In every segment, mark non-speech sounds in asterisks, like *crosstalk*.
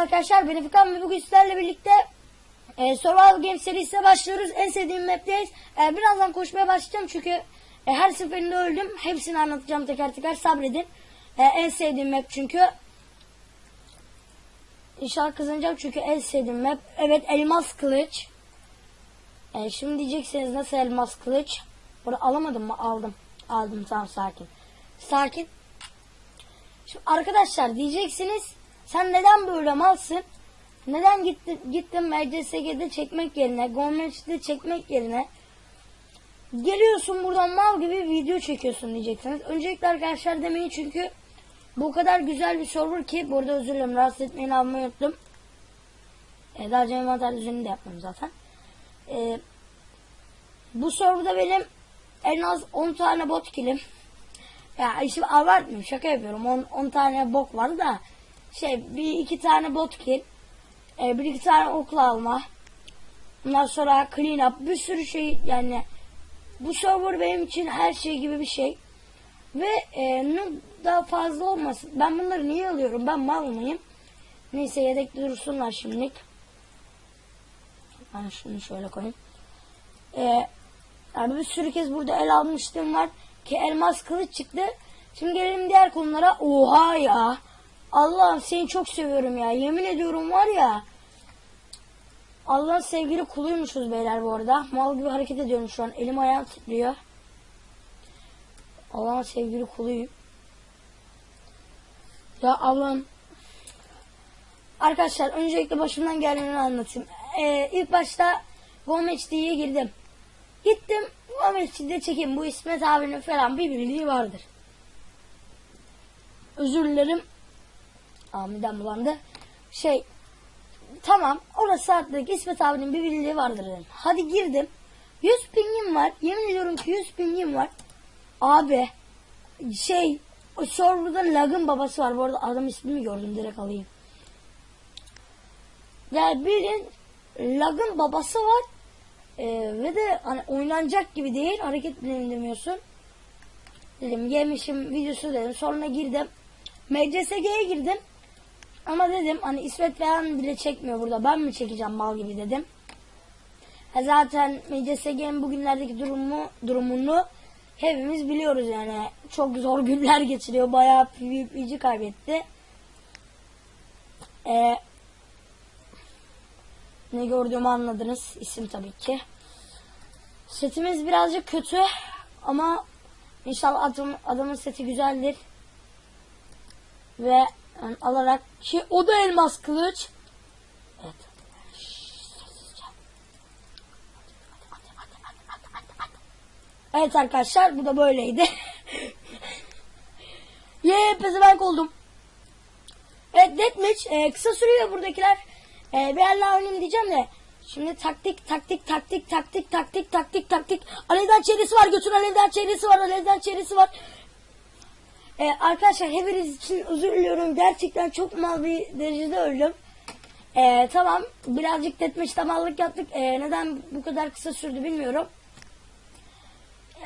arkadaşlar ben ve bugün sizlerle birlikte e, Survival Games serisine başlıyoruz. En sevdiğim map'teyiz. E, birazdan koşmaya başlayacağım çünkü e, her seferinde öldüm. Hepsini anlatacağım teker teker sabredin. E, en sevdiğim map çünkü. İnşallah kazanacağım çünkü en sevdiğim map. Evet elmas kılıç. E, şimdi diyeceksiniz nasıl elmas kılıç? Burada alamadım mı? Aldım. Aldım tamam sakin. Sakin. Şimdi arkadaşlar diyeceksiniz sen neden böyle malsın? Neden gittin, gittin MCSG'de çekmek yerine, Gomeç'te çekmek yerine geliyorsun buradan mal gibi video çekiyorsun diyeceksiniz. Öncelikle arkadaşlar demeyin çünkü bu kadar güzel bir server ki burada özür dilerim rahatsız etmeyin almayı unuttum. E, daha önce envanter de yaptım zaten. E, bu serverda benim en az 10 tane bot kilim. Ya işte abartmıyorum şaka yapıyorum. 10, 10 tane bok var da şey bir iki tane bot kill. E, bir iki tane okla alma. Ondan sonra clean up bir sürü şey yani bu server benim için her şey gibi bir şey. Ve e, daha fazla olmasın. Ben bunları niye alıyorum? Ben mal mıyım? Neyse yedek dursunlar şimdilik. Ben şunu şöyle koyayım. E, yani bir sürü kez burada el almıştım var ki elmas kılıç çıktı. Şimdi gelelim diğer konulara. Oha ya. Allah'ım seni çok seviyorum ya. Yemin ediyorum var ya. Allah'ın sevgili kuluymuşuz beyler bu arada. Mal gibi hareket ediyorum şu an. Elim ayağım titriyor. Allah'ın sevgili kuluyum. Ya Allah'ım. Arkadaşlar öncelikle başımdan geleni anlatayım. Ee, ilk başta Gomez diye girdim. Gittim Gomez'de çekeyim. Bu İsmet abinin falan bir bildiği vardır. Özür dilerim. Aa, midem bulandı. Şey tamam orası atladık. İsmet abinin bir bildiği vardır dedim. Hadi girdim. 100 pingim var. Yemin ediyorum ki 100 pingim var. Abi şey o serverda lagın babası var. Bu arada adam ismini gördüm direkt alayım. Yani bilin lagın babası var. Ee, ve de hani oynanacak gibi değil. Hareket bile indirmiyorsun. Dedim yemişim videosu dedim. Sonra girdim. MCSG'ye girdim. Ama dedim hani İsmet falan bile çekmiyor burada. Ben mi çekeceğim mal gibi dedim. Ha zaten MCSG'nin bugünlerdeki durumu durumunu hepimiz biliyoruz yani. Çok zor günler geçiriyor. Bayağı PvP'ci kaybetti. Ee, ne gördüğümü anladınız. İsim tabii ki. Setimiz birazcık kötü ama inşallah adam, adamın seti güzeldir. Ve yani alarak şey o da elmas kılıç. Evet. Evet arkadaşlar bu da böyleydi. *laughs* Yeee pezevenk oldum. Evet deathmatch e, kısa sürüyor buradakiler. E, bir yerle oynayayım diyeceğim de. Şimdi taktik taktik taktik taktik taktik taktik taktik. Alevden çevresi var götür alevden çevresi var alevden çevresi var. E, arkadaşlar hepiniz için özür diliyorum. Gerçekten çok mal bir derecede öldüm. E, tamam birazcık deathmatch tamallık yaptık. E, neden bu kadar kısa sürdü bilmiyorum.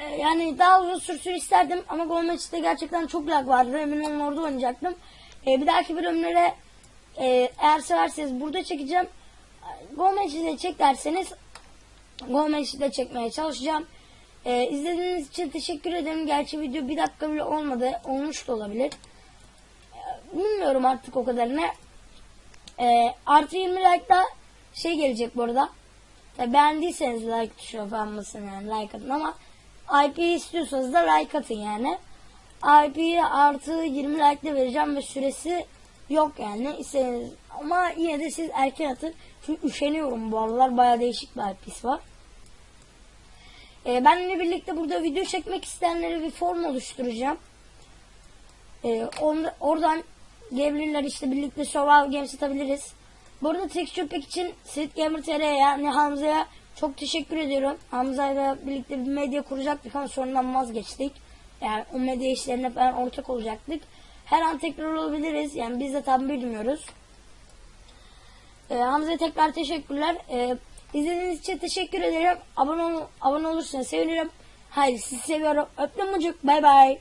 E, yani daha uzun sürsün isterdim ama Gol maçta gerçekten çok lag vardı. Emin olun orada oynayacaktım. E, bir dahaki bölümlere e, eğer severseniz burada çekeceğim. Gol maçı çek derseniz Gol maçı da çekmeye çalışacağım. E, izlediğiniz için teşekkür ederim. Gerçi video bir dakika bile olmadı. Olmuş da olabilir. E, bilmiyorum artık o kadarını. E, artı 20 like'da şey gelecek bu arada. Tabi beğendiyseniz like tuşuna falan basın yani like atın ama IP istiyorsanız da like atın yani. IP'ye artı 20 like de vereceğim ve süresi yok yani. İstediğiniz ama yine de siz erken atın. Çünkü üşeniyorum bu aralar. Baya değişik bir IP'si var. Ee, benimle birlikte burada video çekmek isteyenlere bir form oluşturacağım. Ee, on, oradan gelebilirler işte birlikte Survival Games atabiliriz. Bu arada Texture Pack için Street Gamer TR'ye yani Hamza'ya çok teşekkür ediyorum. Hamza'yla birlikte bir medya kuracaktık ama sonradan vazgeçtik. Yani o medya işlerine falan ortak olacaktık. Her an tekrar olabiliriz. Yani biz de tam bilmiyoruz. Ee, Hamza'ya tekrar teşekkürler. Ee, izlediğiniz için teşekkür ederim. Abone, ol, abone olursanız sevinirim. Haydi sizi seviyorum. Öptüm mucuk. Bay bay.